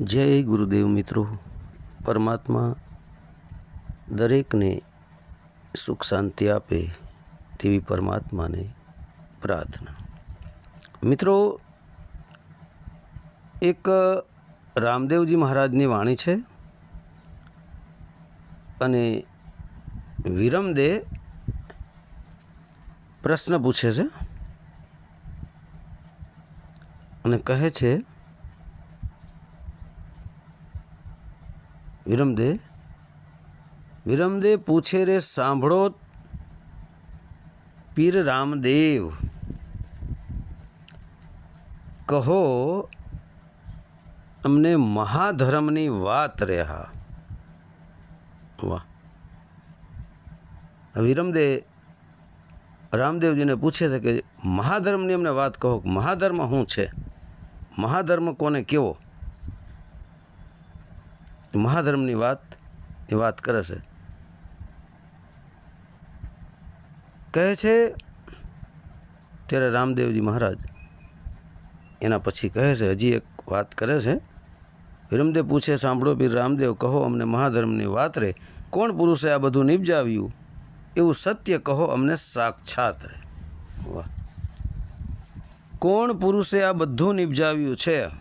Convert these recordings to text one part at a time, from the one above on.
જય ગુરુદેવ મિત્રો. પરમાત્મા દરેકને સુખ શાંતિ આપે તેવી પરમાત્માને પ્રાર્થના. મિત્રો, એક રામદેવજી મહારાજની વાણી છે અને વિરમદે પ્રશ્ન પૂછે છે અને કહે છે વિરમદે? વિરમદે પૂછે રે, સાંભળો પીર રામદેવ. કહો અમને મહાધર્મની વાત રહ્યા. વાહ. વિરમદે રામદેવજીને પૂછે છે કે મહાધર્મની અમને વાત કહો મહાધર્મ શું છે? મહાધર્મ કોને કેવો? મહાધર્મની વાત એ વાત કરે છે. કહે છે, ત્યારે રામદેવજી મહારાજ એના પછી કહે છે, હજી એક વાત કરે છે. વિરમદેવ પૂછે, સાંભળો પીર રામદેવ, કહો અમને મહાધર્મની વાત રે. કોણ પુરુષે આ બધું નિપજાવ્યું? એવું સત્ય કહો અમને સાક્ષાત રે. વાહ. કોણ પુરુષે આ બધું નિપજાવ્યું છે?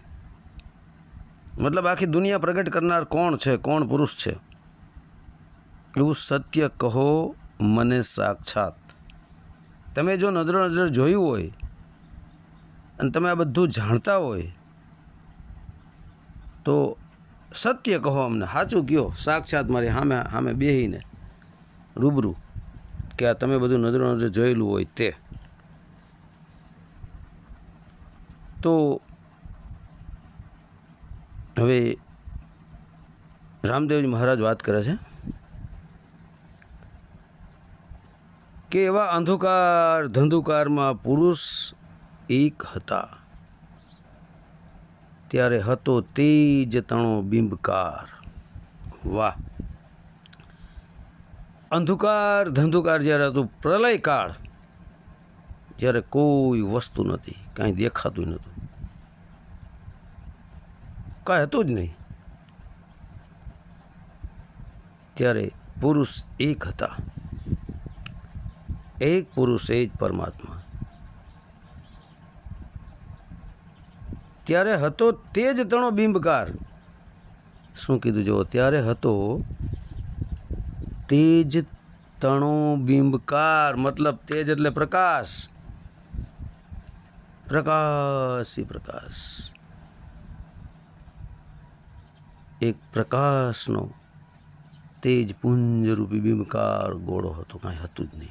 મતલબ આખી દુનિયા પ્રગટ કરનાર કોણ છે? કોણ પુરુષ છે? એવું સત્ય કહો, મને સાક્ષાત. તમે જો નજરો નજર જોયું હોય, અને તમે આ બધું જાણતા હોય, તો સત્ય કહો અમને. સાચું કહો સાક્ષાત મારી સામે સામે બેહીને, રૂબરૂ, કે આ તમે બધું નજરો નજર જોયેલું હોય તે. તો હવે રામદેવજી મહારાજ વાત કરે છે કે એવા અંધકાર ધંધુકારમાં પુરુષ એક હતા. ત્યારે હતો તે જ તણો બિંબકાર. વાહ! અંધકાર ધંધુકાર જ્યારે હતું, પ્રલયકાળ, જ્યારે કોઈ વસ્તુ નથી, કાંઈ દેખાતું નહોતું કાંઈ હતું જ નહીં. ત્યારે પુરુષ એક હતા. એક પુરુષ એ જ પરમાત્મા. ત્યારે હતો તે જ તણો બિંબકાર. શું કીધું? જુઓ, ત્યારે હતો તેજ તણો બિંબકાર, મતલબ તેજ એટલે પ્રકાશ. પ્રકાશી પ્રકાશ. એક પ્રકાશનો તેજ પુંજરૂપી બિમકાર ગોળો હતો, કાંઈ હતું જ નહીં.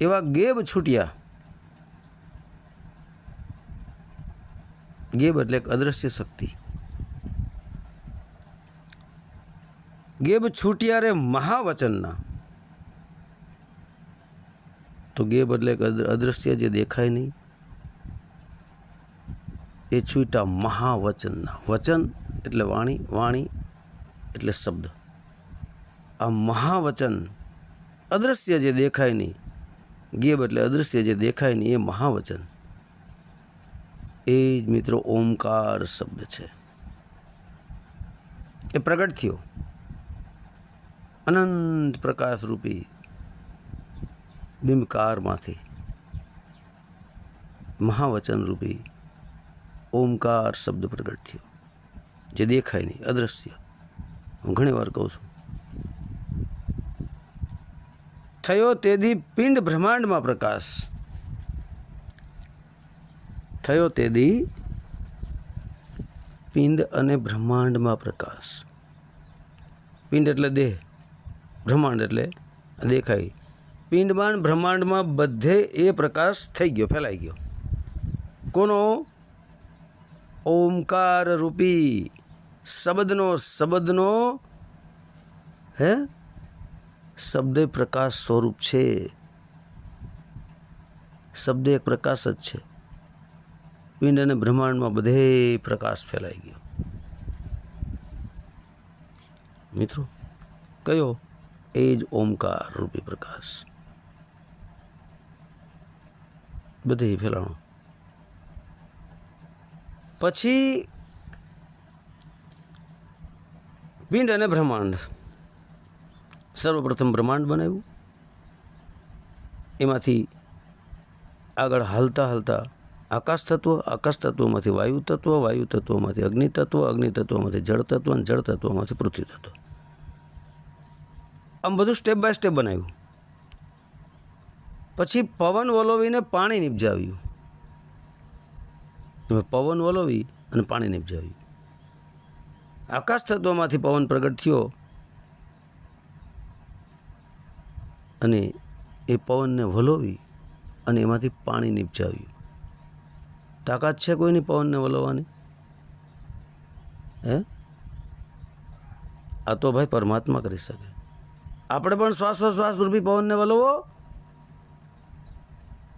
એવા ગેબ છૂટ્યા. ગેબ એટલે એક અદ્રશ્ય શક્તિ. ગેબ છૂટ્યા રે મહાવચનના. તો ગેબ એટલે એક અદ્રશ્ય જે દેખાય નહીં. એ છૂટા મહાવચનના વચન એટલે વાણી વાણી એટલે શબ્દ. આ મહાવચન અદૃશ્ય જે દેખાય નહીં, ગેબ એટલે અદૃશ્ય જે દેખાય નહીં, એ મહાવચન. એ જ મિત્રો ઓમકાર શબ્દ છે. એ પ્રગટ થયો. અનંત પ્રકાશરૂપી બિંબકારમાંથી મહાવચનરૂપી ઓમકાર શબ્દ પ્રગટ થયો, જે દેખાય નહીં અદૃશ્ય હું ઘણી વાર કહું છું. થયો તેદી પિંડ બ્રહ્માંડમાં પ્રકાશ. થયો તેદી પિંડ અને બ્રહ્માંડમાં પ્રકાશ. પિંડ એટલે દેહ, બ્રહ્માંડ એટલે દેખાય. પિંડમાં બ્રહ્માંડમાં બધે એ પ્રકાશ થઈ ગયો, ફેલાઈ ગયો. કોનો? ઓમકાર રૂપી શબ્દનો શબ્દનો, હે? શબ્દ પ્રકાશ સ્વરૂપ છે. શબ્દ એક પ્રકાશ જ છે. પિંડ અને બ્રહ્માંડમાં બધે પ્રકાશ ફેલાઈ ગયો. મિત્રો, કયો? એ જ ઓમકાર રૂપી પ્રકાશ. બધે ફેલાણો. પછી પિંડ અને બ્રહ્માંડ. સર્વપ્રથમ બ્રહ્માંડ બનાવ્યું. એમાંથી આગળ હાલતા હાલતા આકાશ તત્વ, આકાશ તત્વમાંથી વાયુ તત્વ, વાયુ તત્વમાંથી અગ્નિ તત્વ, અગ્નિ તત્વમાંથી જળ તત્વ અને જળ તત્વમાંથી પૃથ્વી તત્વ. આમ બધું સ્ટેપ બાય સ્ટેપ બનાવ્યું. પછી પવન વલોવીને પાણી નિપજાવ્યું. હવે પવન વલોવી અને પાણી નિપજાવ્યું. આકાશ તત્વમાંથી પવન પ્રગટ થયો અને એ પવનને વલોવી અને એમાંથી પાણી નિપજાવ્યું. તાકાત છે કોઈની પવનને વલોવાની? હે? આ તો ભાઈ પરમાત્મા કરી શકે. આપણે પણ શ્વાસોશ્વાસ રૂપી પવનને વલવો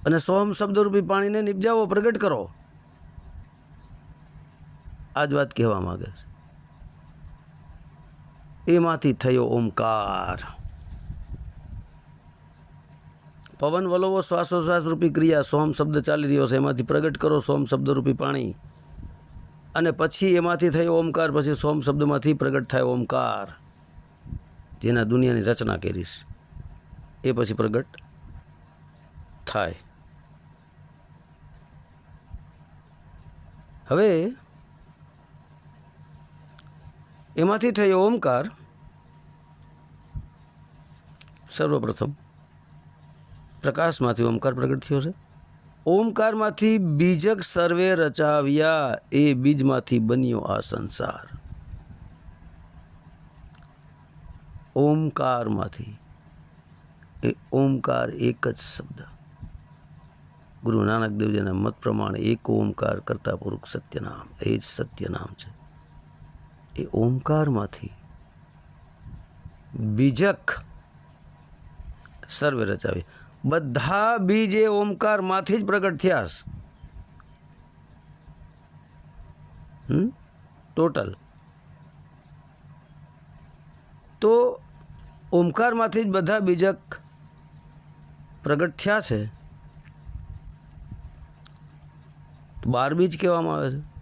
અને સોહમ શબ્દરૂપી પાણીને નિપજાવો, પ્રગટ કરો. આ જ વાત કહેવા માંગે છે. એમાંથી થયો ઓમકાર. પવન વલોવો શ્વાસોશ્વાસ રૂપી ક્રિયા, સોમ શબ્દ ચાલી રહ્યો છે. એમાંથી પ્રગટ કરો સોમ શબ્દરૂપી પાણી. અને પછી એમાંથી થયો ઓમકાર, પછી સોમ શબ્દમાંથી પ્રગટ થાય ઓમકાર. જેના દુનિયાની રચના કરીશ એ પછી પ્રગટ થાય. હવે એમાંથી થયો ઓમકાર. સર્વપ્રથમ પ્રકાશમાંથી ઓમકાર પ્રગટ થયો છે. ઓમકારમાંથી બીજક સર્વે રચાવ્યા, એ બીજમાંથી બન્યો આ સંસાર. ઓમકારમાંથી. એ ઓમકાર એક જ શબ્દ. ગુરુ નાનક દેવજીના મત પ્રમાણે એક ઓમકાર કરતા પુરુષ સત્યનામ, એ જ સત્યનામ છે. એ ઓમકારમાંથી બીજક સર્વે રચાવી. બધા બીજ એ ઓમકારમાંથી જ પ્રગટ થયા છે. ટોટલ તો ઓમકારમાંથી જ બધા બીજક પ્રગટ થયા છે. બાર બીજ કહેવામાં આવે છે.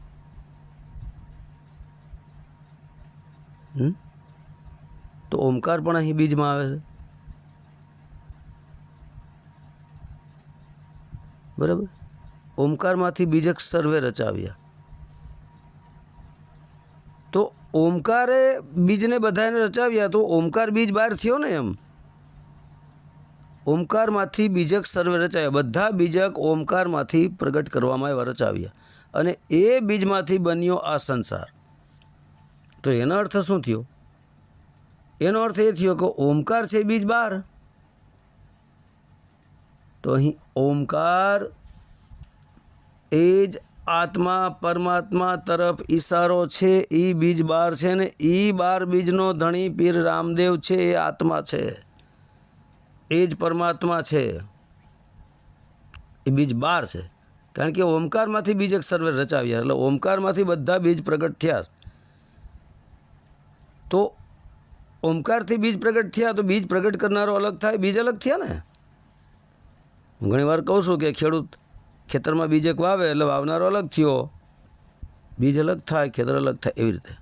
તો ઓમકાર પણ અહીં બીજમાં આવે છે. બરાબર? ઓમકારમાંથી બીજક સર્વે રચાવ્યા. તો ઓમકારે બીજને બધાને રચાવ્યા તો ઓમકાર બીજ બહાર થયો ને એમ? ઓમકારમાંથી બીજક સર્વે રચાયા. બધા બીજક ઓમકારમાંથી પ્રગટ કરવામાં આવ્યા રચાવ્યા. અને એ બીજમાંથી બન્યો આ સંસાર. તો એનો અર્થ શું થયો? એનો અર્થ એ થયો કે ઓમકાર છે બીજ બહાર તો અહીં ઓમકાર એ જ આત્મા પરમાત્મા તરફ ઈશારો છે એ બીજ બાર છે ને એ બાર બીજનો ધણી પીર રામદેવ છે, એ આત્મા છે. એ જ પરમાત્મા છે. એ બીજ બાર છે. કારણ કે ઓમકારમાંથી બીજ એક સર્વે રચાવ્યા, એટલે ઓમકારમાંથી બધા બીજ પ્રગટ થયા. તો ઓમકારથી બીજ પ્રગટ થયા તો બીજ પ્રગટ કરનારો અલગ થાય, બીજ અલગ થયા ને? હું ઘણી વાર કહું છું કે ખેડૂત ખેતરમાં બીજ એક વાવે એટલે વાવનારો અલગ થયો. બીજ અલગ થાય, ખેતર અલગ થાય, એવી રીતે.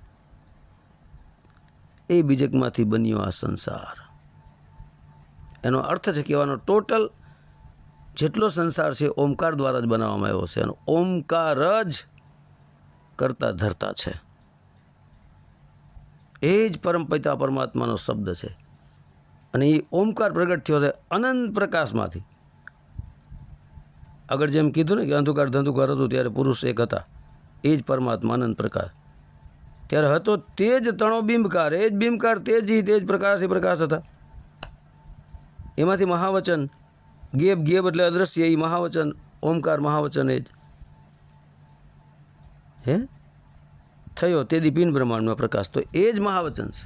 એ બીજકમાંથી બન્યો આ સંસાર. એનો અર્થ છે કહેવાનો ટોટલ જેટલો સંસાર છે ઓમકાર દ્વારા જ બનાવવામાં આવ્યો છે. અને ઓમકાર જ કરતા ધરતા છે. એ જ પરમપિતા પરમાત્માનો શબ્દ છે. અને એ ઓમકાર પ્રગટ થયો છે અનંત પ્રકાશમાંથી. આગળ જેમ કીધું ને કે અંધકાર ધંધુકાર હતું ત્યારે પુરુષ એક હતા. એ જ પરમાત્મા અનંત પ્રકાશ ત્યારે હતો તે જ તણો બિંબકાર, એ જ બિંબકાર, તે જ તે જ પ્રકાશ, એ પ્રકાશ હતા. એમાંથી મહાવચન, ગેબ ગેબ એટલે અદ્રશ્ય એ મહાવચન, ઓમકાર, મહાવચન એ જ. હે? થયો તે પિન બ્રહ્માંડમાં પ્રકાશ. તો એ જ મહાવચન છે.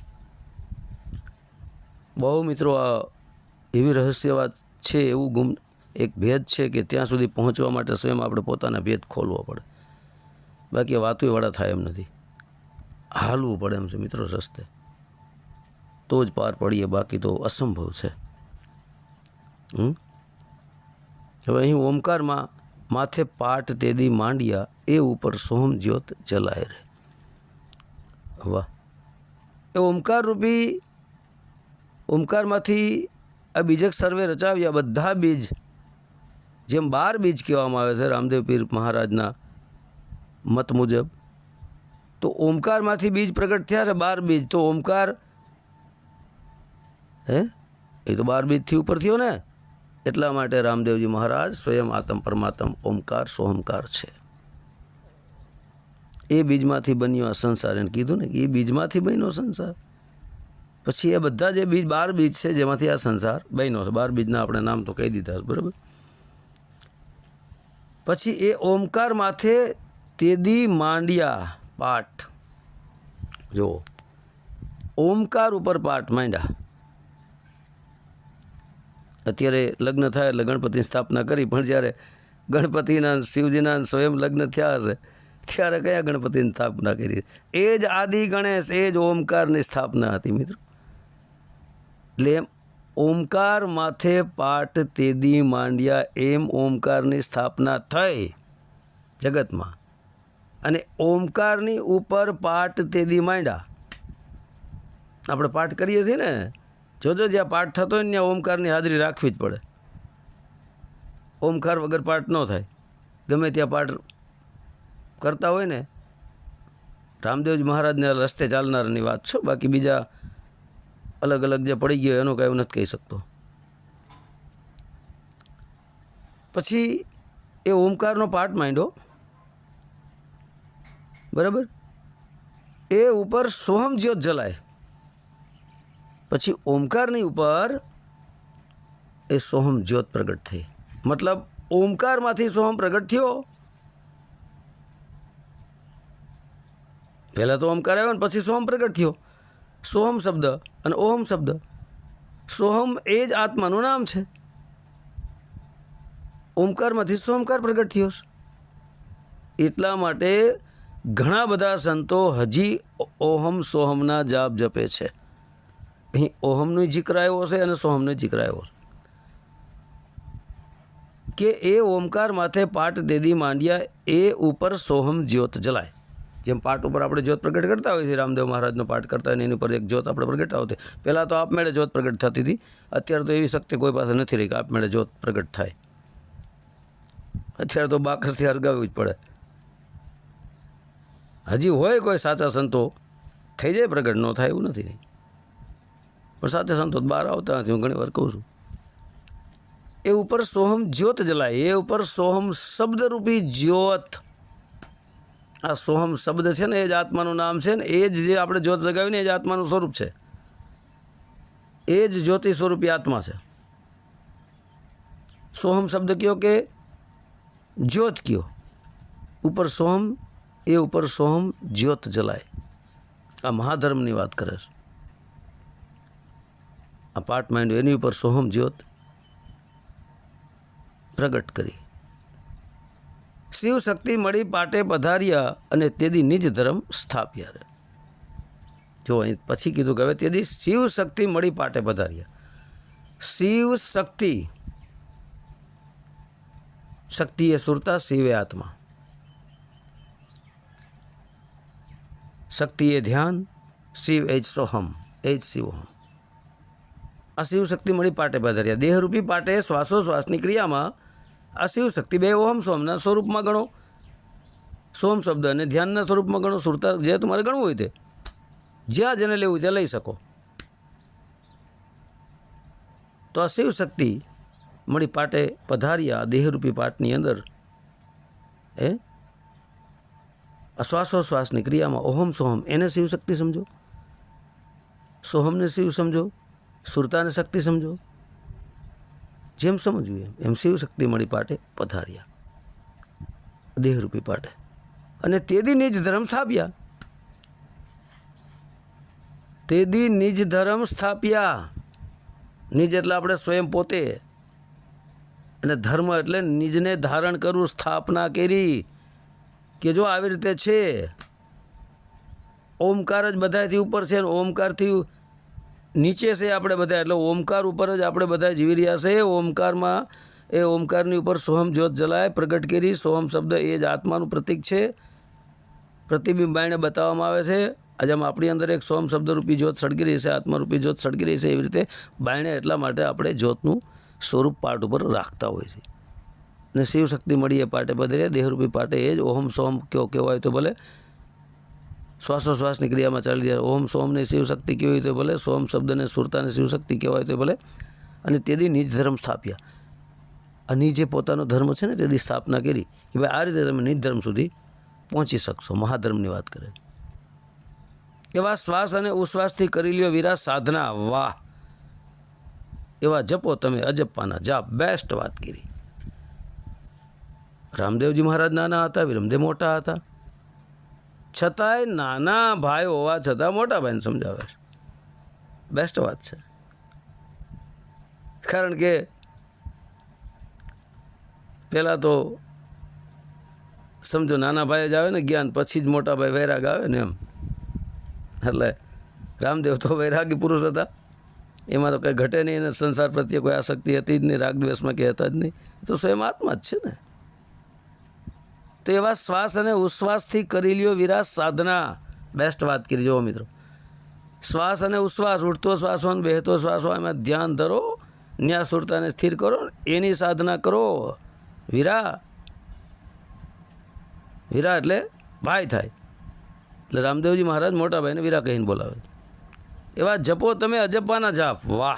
બહુ મિત્રો, આ એવી રહસ્ય વાત છે, એવું ગુમ એક ભેદ છે કે ત્યાં સુધી પહોંચવા માટે સ્વયં આપણે પોતાના ભેદ ખોલવો પડે. બાકી વાતો વાળા થાય એમ નથી. હાલવું પડે એમ છે મિત્રો રસ્તે. તો જ પાર પડીએ, બાકી તો અસંભવ છે? હવે અહીં ઓમકારમાં માથે પાઠ તેદી માંડ્યા, એ ઉપર સોહમ જ્યોત જલાય રહે. વાહ. એ ઓમકાર રૂપી ઓમકારમાંથી આ બીજક સર્વે રચાવ્યા, બધા બીજ. જેમ બાર બીજ કહેવામાં આવે છે રામદેવ પીર મહારાજના મત મુજબ. તો ઓમકારમાંથી બીજ પ્રગટ થયા છે, બાર બીજ. તો ઓમકાર, હે? એ તો બાર બીજથી ઉપર થયો ને. એટલા માટે રામદેવજી મહારાજ સ્વયં આતમ પરમાત્મ ઓમકાર સોહમકાર છે. એ બીજમાંથી બન્યો આ સંસાર એને કીધું ને એ બીજમાંથી બન્યો સંસાર. પછી એ બધા જે બીજ, બાર બીજ છે જેમાંથી આ સંસાર બન્યો છે. બાર બીજના આપણે નામ તો કહી દીધા છે, બરાબર? પછી એ ઓમકાર માથે તેદી માંડ્યા પાઠ. જો ઓમકાર ઉપર પાઠ માંડ્યા. અત્યારે લગ્ન થાય એટલે ગણપતિની સ્થાપના કરી, પણ જ્યારે ગણપતિના શિવજીના સ્વયં લગ્ન થયા હશે ત્યારે કયા ગણપતિની સ્થાપના કરી? એ જ આદિ ગણેશ, એ જ ઓમકારની સ્થાપના હતી મિત્રો. એટલે ઓમકાર માથે પાઠ તેદી માંડ્યા, એમ ઓમકારની સ્થાપના થઈ જગતમાં. અને ઓમકારની ઉપર પાઠ તેદી માંડ્યા. આપણે પાઠ કરીએ છીએ ને? જોજો જ્યાં પાઠ થતો હોય ને ત્યાં ઓમકારની હાજરી રાખવી જ પડે. ઓમકાર વગર પાઠ ન થાય. ગમે ત્યાં પાઠ કરતા હોય ને, રામદેવજી મહારાજને રસ્તે ચાલનારની વાત છે. બાકી બીજા અલગ અલગ જે પડી ગયો એનું કાંઈ નથી કહી શકતો. પછી એ ઓમકારનો પાઠ માંડ્યો. બરાબર? એ ઉપર સોહમ જ્યોત જલાય. પછી ઓમકારની ઉપર એ સોહમ જ્યોત પ્રગટ થઈ. મતલબ ઓમકારમાંથી સોહમ પ્રગટ થયો પહેલાં તો ઓમકાર આવ્યો ને પછી સોહમ પ્રગટ થયો. સોહમ શબ્દ અને ઓહમ શબ્દ. સોહમ એ જ આત્માનું નામ છે. ઓમકારમાંથી સોમકાર પ્રગટ થયો એટલા માટે ઘણા બધા સંતો હજી ઓહમ સોહમના જાપ જપે છે. અહીં ઓહમનો જીકર આવ્યો છે અને સોહમનો જીકર આવ્યો છે. કે એ ઓમકાર માથે પાઠ દેદી માંડ્યા એ ઉપર સોહમ જ્યોત જલાય. જેમ પાઠ ઉપર આપણે જ્યોત પ્રગટ કરતા હોઈએ છીએ, રામદેવ મહારાજનો પાઠ કરતા હોય એની ઉપર એક જ્યોત આપણે પ્રગટતા હોતી પહેલાં તો આપમેળે જ્યોત પ્રગટ થતી હતી. અત્યારે તો એવી શક્તિ કોઈ પાસે નથી રહી કે આપમેળે જ્યોત પ્રગટ થાય. અત્યારે તો બાકસથી હરગાવવી જ પડે. હજી હોય કોઈ સાચા સંતો, થઈ જાય પ્રગટ, ન થાય એવું નથી. પણ સાચા સંતો બહાર આવતા નથી, હું ઘણી વાર કહું છું. એ ઉપર સોહમ જ્યોત જલાય, એ ઉપર સોહમ શબ્દરૂપી જ્યોત આ સોહમ શબ્દ છે ને, એ જ આત્માનું નામ છે ને, એ જ જે આપણે જ્યોત જગાવીને એ જ આત્માનું સ્વરૂપ છે. એ જ જ્યોતિ સ્વરૂપી આત્મા છે. સોહમ શબ્દ કયો કે, જ્યોત કયો? ઉપર સોહમ, એ ઉપર સોહમ, જ્યોત જલાય. આ મહાધર્મની વાત કરે છે. આ પાર્ટ માઇન્ડ એની ઉપર સોહમ જ્યોત પ્રગટ કરી. શિવ શક્તિ મળી પાટે પધાર્યા અને તેદી નિજ ધર્મ સ્થાપ્યા રે જો પછી કીધું કે હવે તેદી શિવ શક્તિ મળી પાટે પધાર્યા. શિવ શક્તિ શક્તિ એ સુરતા, શિવે આત્મા. શક્તિ એ ધ્યાન, શિવ એજ સોહમ એજ શિવહમ. આ શિવ શક્તિ મળી પાટે પધાર્યા. દેહરૂપી પાટે શ્વાસોશ્વાસની ક્રિયામાં આ શિવ શક્તિ બે ઓમ સોમના સ્વરૂપમાં ગણો. સોમ શબ્દ અને ધ્યાનના સ્વરૂપમાં ગણો. સુરતા જે તમારે ગણવું હોય તે. જ્યાં જેને લેવું ત્યાં લઈ શકો. તો આ શિવ શક્તિ મળી પાટે પધાર્યા દેહરૂપી પાટની અંદર. એ શ્વાસોશ્વાસની ક્રિયામાં ઓહમ સોહમ એને શિવ શક્તિ સમજો. સોહમને શિવ સમજો. સુરતાને શક્તિ સમજો. જેમ સમજવું એમ. એમ શિવ શક્તિ મળી પાટે પધાર્યા. દેહરૂપી પાટે. અને તેદી નિજ ધર્મ સ્થાપ્યા. તેદી નિજ ધર્મ સ્થાપ્યા. નિજ એટલે આપણે સ્વયં પોતે. અને ધર્મ એટલે નિજને ધારણ કરવું સ્થાપના કરી. કે જો આવી રીતે છે, ઓમકાર જ બધાથી ઉપર છે અને ઓમકારથી નીચે છે આપણે બધા, એટલે ઓમકાર ઉપર જ આપણે બધા જીવી રહ્યા છે. ઓમકારમાં એ ઓમકારની ઉપર સોહમ જ્યોત જલાય, પ્રગટ કરી. સોહમ શબ્દ એ જ આત્માનું પ્રતીક છે. પ્રતિબિંબ બાયણે બતાવવામાં આવે છે. આજે આમ આપણી અંદર એક સોમ શબ્દરૂપી જ્યોત સળગી રહી છે, આત્મારૂપી જ્યોત સળગી રહી છે એવી રીતે બાયણે એટલા માટે આપણે જ્યોતનું સ્વરૂપ પાઠ ઉપર રાખતા હોય છે. ને શિવશક્તિ મળી એ પાટે બધે દેહરૂપી પાટે એ જ ઓહમ સોમ કયો કહેવાય તો ભલે શ્વાસોશ્વાસની ક્રિયામાં ચાલી જાય. ઓમ સોમની શિવશક્તિ હોય તો ભલે, સોમ શબ્દને સુરતાને શિવશક્તિ કહેવાય તો ભલે. અને તેથી નિજ ધર્મ સ્થાપ્યા. અને જે પોતાનો ધર્મ છે ને તેથી સ્થાપના કરી. કે ભાઈ આ રીતે તમે નિજ ધર્મ સુધી પહોંચી શકશો. મહાધર્મની વાત કરે. એવા શ્વાસ અને ઉશ્વાસથી કરી લ્યો વિરાટ સાધના. વાહ! એવા જપો તમે અજપ્પાના જાપ બેસ્ટ વાત કરી. રામદેવજી મહારાજ નાના હતા, વિરમદેવ મોટા હતા. છતાંય નાના ભાઈ હોવા છતાં મોટા ભાઈને સમજાવે છે. બેસ્ટ વાત છે. કારણ કે પહેલાં તો સમજો નાના ભાઈ જ આવે ને જ્ઞાન પછી જ મોટા ભાઈ વૈરાગ આવે ને એમ. એટલે રામદેવ તો વૈરાગી પુરુષ હતા. એમાં તો કંઈ ઘટે નહીં અને સંસાર પ્રત્યે કોઈ આસક્તિ હતી જ નહીં, રાગ દ્વેષમાં કે હતા જ નહીં. તો સ્વયં આત્મા જ છે ને. તો એવા શ્વાસ અને ઉશ્વાસથી કરી લ્યો વિરાસ સાધના. બેસ્ટ વાત કરી જુઓ મિત્રો. શ્વાસ અને ઉશ્વાસ ઉઠતો શ્વાસ હોય ને બેહતો શ્વાસ એમાં ધ્યાન ધરો, ન્યાસુરતાને સ્થિર કરો, એની સાધના કરો. વીરા. વીરા એટલે ભાઈ થાય. એટલે રામદેવજી મહારાજ મોટા ભાઈને વીરા કહીને બોલાવે એવા જપો તમે અજપ્પાના જાપ. વાહ.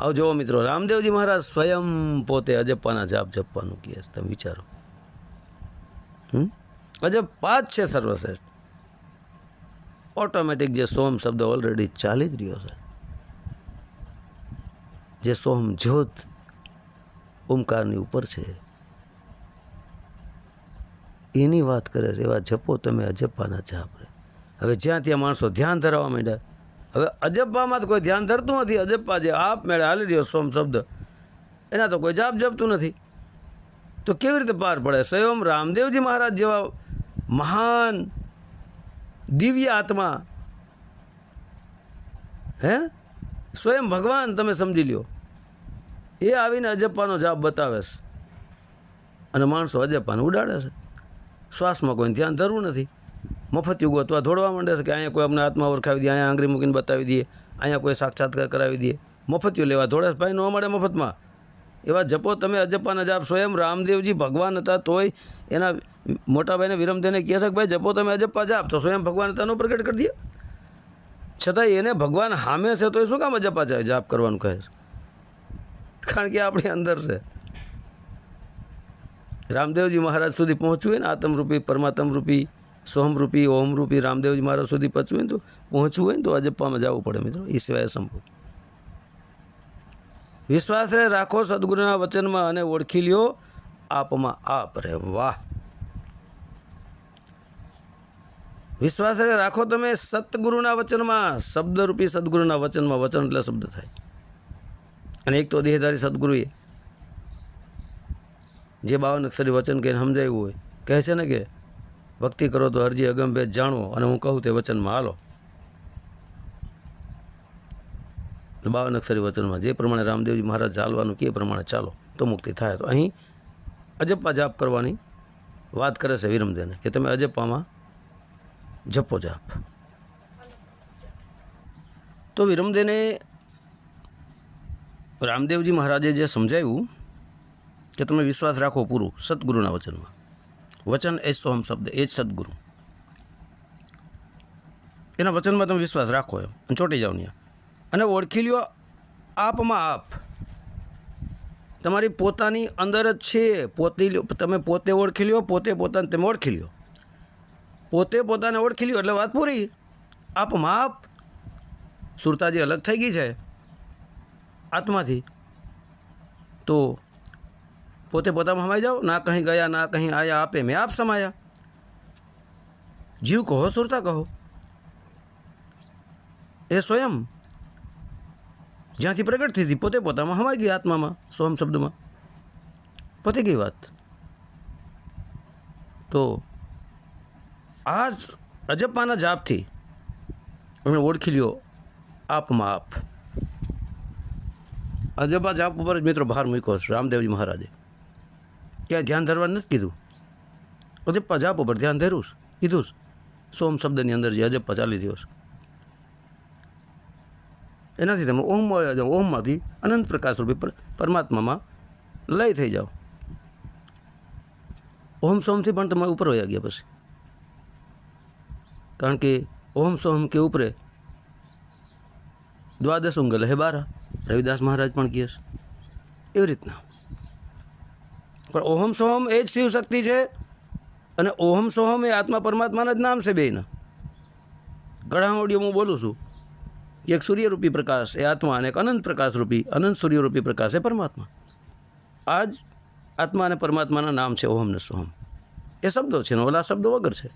આવો જુઓ મિત્રો, રામદેવજી મહારાજ સ્વયં પોતે અજપ્પાના જાપ જપવાનું કહે છે. તમે વિચારો. અજપ્પા જ છે સર્વશ્રેષ્ઠ. ઓટોમેટિક જે સોમ શબ્દ ઓલરેડી ચાલી જ રહ્યો છે. જે સોમ જ્યોત ઓમકારની ઉપર છે. એની વાત કરે છે, એવા જપો તમે અજપ્પાના જાપ રે. હવે જ્યાં ત્યાં માણસો ધ્યાન ધરાવવા માંડ્યા હવે અજપ્પામાં તો કોઈ ધ્યાન ધરતું નથી. અજપ્પા જે આપ મેળે હાલી રહ્યો સોમ શબ્દ, એના તો કોઈ જાપ જપતું નથી. તો કેવી રીતે પાર પડે? સ્વયં રામદેવજી મહારાજ જેવા મહાન દિવ્ય આત્મા, હે? સ્વયં ભગવાન તમે સમજી લ્યો. એ આવીને અજપ્પાનો જાપ બતાવે છે. અને માણસો અજપ્પાને ઉડાડે છે. શ્વાસમાં કોઈને ધ્યાન ધરવું નથી. મફતિયું ગોતવા દોડવા માંડે છે કે અહીંયા કોઈ અમને આત્મા ઓળખાવી દે, અહીંયા આંગળી મૂકીને બતાવી દઈએ અહીંયા કોઈ સાક્ષાત્કાર કરાવી દઈએ મફતિયું લેવા. દોડે ભાઈ ન મળે મફતમાં. એવા જપો તમે અજપ્પાના જાપ સ્વયં. રામદેવજી ભગવાન હતા તોય એના મોટાભાઈને વિરમદેવને કહે છે કે ભાઈ, જપો તમે અજપ્પા જાપ તો સ્વયં ભગવાન હતાનો પ્રગટ કરી દે. છતાં એને ભગવાન હામે છે તો એ શું કામ અજપ્પા જાય જાપ કરવાનું કહે છે? કારણ કે આપણી અંદર છે. રામદેવજી મહારાજ સુધી પહોંચવું હોય ને આત્મરૂપી, પરમાત્મરૂપી સોહમરૂપી ઓમરૂપી, રામદેવજી મહારાજ સુધી પહોંચવું હોય તો પહોંચવું હોય ને તો અજપ્પામાં જવું પડે મિત્રો. એ સિવાય સંભવ. વિશ્વાસ રે રાખો સદગુરુના વચનમાં અને ઓળખી લ્યો આપમાં આપ. રે વાહ! વિશ્વાસ રે રાખો તમે સતગુરુના વચનમાં, શબ્દરૂપી સદગુરુના વચનમાં વચન એટલે શબ્દ થાય. અને એક તો દેહધારી સદગુરુએ જે બાવન અક્ષરી વચન કહીને સમજાવ્યું હોય, કહે છે ને કે ભક્તિ કરો તો અરજી અગમભેદ જાણો અને હું કહું તે વચનમાં હાલો. બાવન અક્ષરી વચનમાં જે પ્રમાણે રામદેવજી મહારાજ ચાલવાનું કે પ્રમાણે ચાલો, તો મુક્તિ થાય. તો અહીં અજપ્પા જાપ કરવાની વાત કરે છે વિરમદેને કે તમે અજપ્પામાં જપો જાપ. તો વિરમદેને રામદેવજી મહારાજે જે સમજાવ્યું કે તમે વિશ્વાસ રાખો પૂરું, સદગુરુના વચનમાં. વચન એ સોમ શબ્દ, એ જ સદગુરુ. એના વચનમાં તમે વિશ્વાસ રાખો એમ, અને ચોંટી જાઓ અને ઓળખી લ્યો આપમાં આપ. તમારી પોતાની અંદર જ છે. પોતે તમે પોતે ઓળખી લ્યો પોતે પોતાને તમે ઓળખી લ્યો પોતે પોતાને ઓળખી લ્યો એટલે વાત પૂરી. આપમાં આપ. સુરતાજી અલગ થઈ ગઈ છે. આત્માથી. તો પોતે પોતામાં સમાઈ જાઓ, ના કहीं ગયા, ના કहीं આયા, આપે મેં આપ સમાયા. જીવ કહો, સુરતા કહો. એ સ્વયં જ્યાંથી પ્રગટ થઈ હતી, પોતે પોતામાં સમાઈ ગઈ આત્મામાં સોમ શબ્દમાં. પતી ગઈ વાત. તો આ જ અજપ્પાના જાપથી અમે ઓળખી લ્યો, આપમાં આપ. અજબા જાપ ઉપર જ મિત્રો ભાર મૂક્યો છે, રામદેવજી મહારાજે. ક્યાં ધ્યાન ધરવાનું નથી કીધું? અજપ્પા પજાપ ઉપર ધ્યાન ધર્યું છે. કીધું છે. સોમ શબ્દની અંદર જે અજબ ચાલી રહ્યો છે. એનાથી તમે ઓમ ઓમમાંથી અનંત પ્રકાશ રૂપે પરમાત્મામાં લય થઈ જાઓ. ઓમ સોમથી પણ તમે ઉપર વયા ગયા પછી. કારણ કે ઓમ સોમ કે ઉપરે દ્વાદશ ઉંગલ હે બારા. રવિદાસ મહારાજ પણ કહે છે. એવી રીતના. પણ ઓહમ સોહમ એ જ શિવ શક્તિ છે અને ઓહમ સોહમ એ આત્મા પરમાત્માના જ નામ છે બેન ઘણા ઓડિયો હું બોલું છું એક સૂર્યરૂપી પ્રકાશ એ આત્મા અને એક અનંત પ્રકાશરૂપી, અનંત સૂર્યરૂપી પ્રકાશ એ પરમાત્મા. આ જ આત્મા અને પરમાત્માના નામ છે ઓહમ ને સોહમ. એ શબ્દો છે ઓલા શબ્દો વગર છે.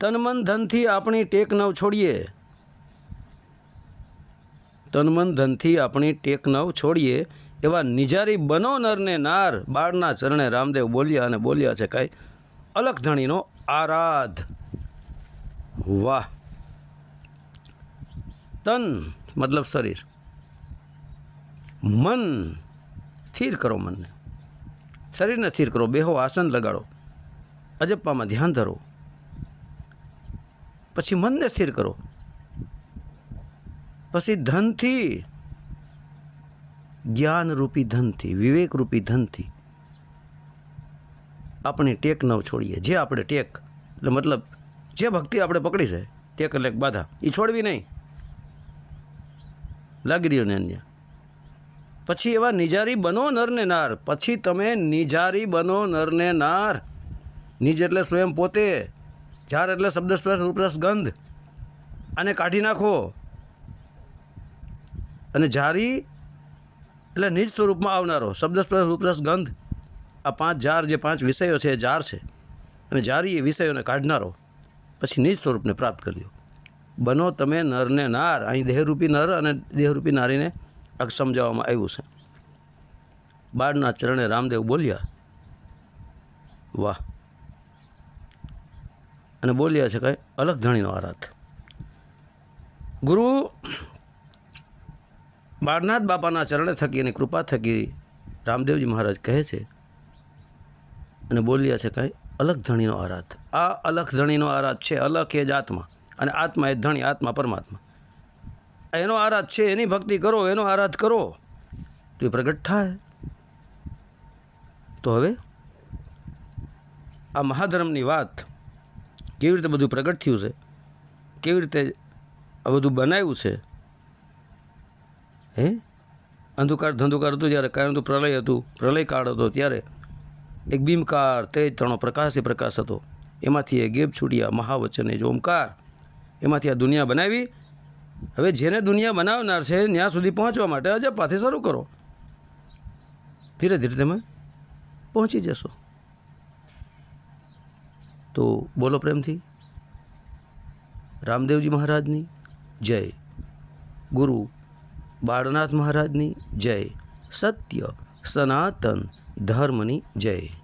તન મન ધનથી આપણી ટેક નવ છોડીએ. તન મન ધનથી આપણી ટેક નવ છોડીએ, એવા નિજારી બનો નરને નાર બાળના ચરણે રામદેવ બોલ્યા અને બોલ્યા છે કાંઈ અલખ ધણીનો આરાધ. વાહ. તન મતલબ શરીર. મન. સ્થિર કરો મનને. શરીરને સ્થિર કરો, બેહો, આસન લગાડો. અજપ્પામાં ધ્યાન ધરો. પછી મનને સ્થિર કરો. પછી ધનથી, જ્ઞાનરૂપી ધનથી, વિવેકરૂપી ધનથી આપણે ટેક ન છોડીએ. જે આપણે ટેક, એટલે મતલબ જે ભક્તિ આપણે પકડી છે, ટેક એટલે બાધા. એ છોડવી નહીં. લાગી રહ્યો ને અન્ય. પછી એવા નિજારી બનો નરને નાર. પછી તમે નિજારી બનો નરને નાર. નિજ એટલે સ્વયં પોતે. ચાર એટલે શબ્દ સ્પર્શ રૂપરસ, ગંધ. આને કાઢી નાખો. અને જારી એટલે નિજ સ્વરૂપમાં આવનારો શબ્દ રૂપરસ, ગંધ, આ પાંચ જાર જે પાંચ વિષયો છે એ જાર છે. અને જારી એ વિષયોને કાઢનારો પછી નિજ સ્વરૂપને પ્રાપ્ત કર્યો બનો તમે નરને નાર. અહીં દેહરૂપી નર અને દેહરૂપી નારીને સમજાવવામાં આવ્યું છે. બાળના ચરણે રામદેવ બોલ્યા, વાહ. અને બોલ્યા છે કંઈ અલગ ધણીનો આરાધ. ગુરુ બાળનાથ બાપાના ચરણે થકી અને કૃપા થકી રામદેવજી મહારાજ કહે છે અને બોલ્યા છે કાંઈ અલગ ધણીનો આરાધ. આ અલગ ધણીનો આરાધ છે, અલગ એ જ આત્મા અને આત્મા એ ધણી, આત્મા પરમાત્મા. એનો આરાધ છે, એની ભક્તિ કરો, એનો આરાધ કરો. તો એ પ્રગટ થાય. તો હવે આ મહાધર્મની વાત કેવી રીતે બધું પ્રગટ થયું છે? કેવી રીતે આ બધું બનાવ્યું છે? હે? અંધુકાર, ધંધુકાર હતું જ્યારે કાયમ તો પ્રલય હતું પ્રલય કાળ હતો ત્યારે. એક બીમકાર, તેજ તણો પ્રકાશે પ્રકાશ હતો. એમાંથી એ ગેપ છૂટ્યા મહાવચન એ જો ઓમકાર. એમાંથી આ દુનિયા બનાવી. હવે જેને દુનિયા બનાવનાર છે ત્યાં સુધી પહોંચવા માટે અજપાથી શરૂ કરો. ધીરે ધીરે તમે પહોંચી જશો. તો બોલો પ્રેમથી. રામદેવજી મહારાજની જય. ગુરુ બાળનાથ મહારાજની જય. સત્ય સનાતન ધર્મની જય.